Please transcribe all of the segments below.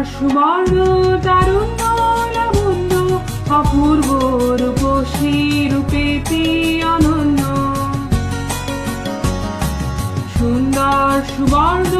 তার সুবর্ণ তারুণ্য লাবণ্য অপূর্ব রূপসী রূপেতে অনন্য সুন্দর সুবর্ণ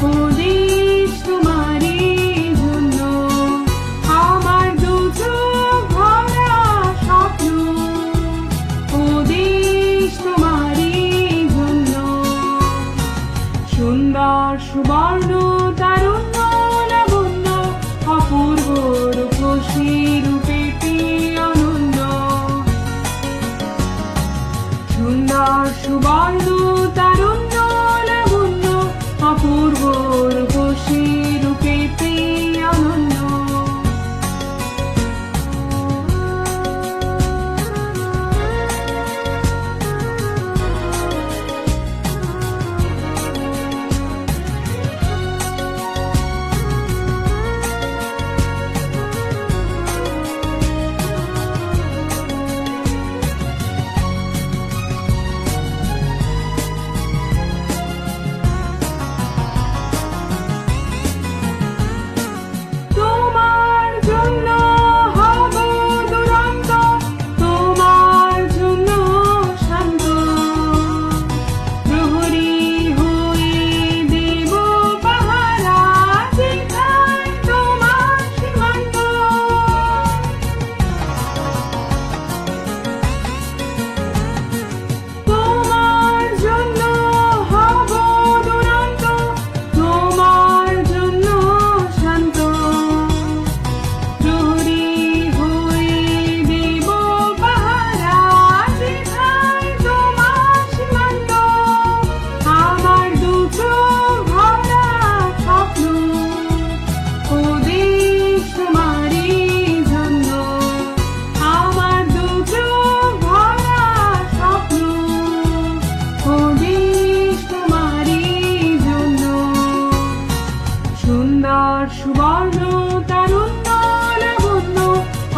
cool.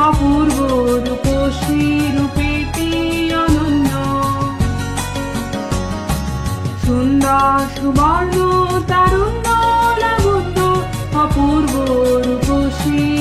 অপূর্ব রূপসী রূপেতে অনন্য? সুন্দর সুবর্ণ তারুণ্য লাবণ্য অপূর্ব রূপসী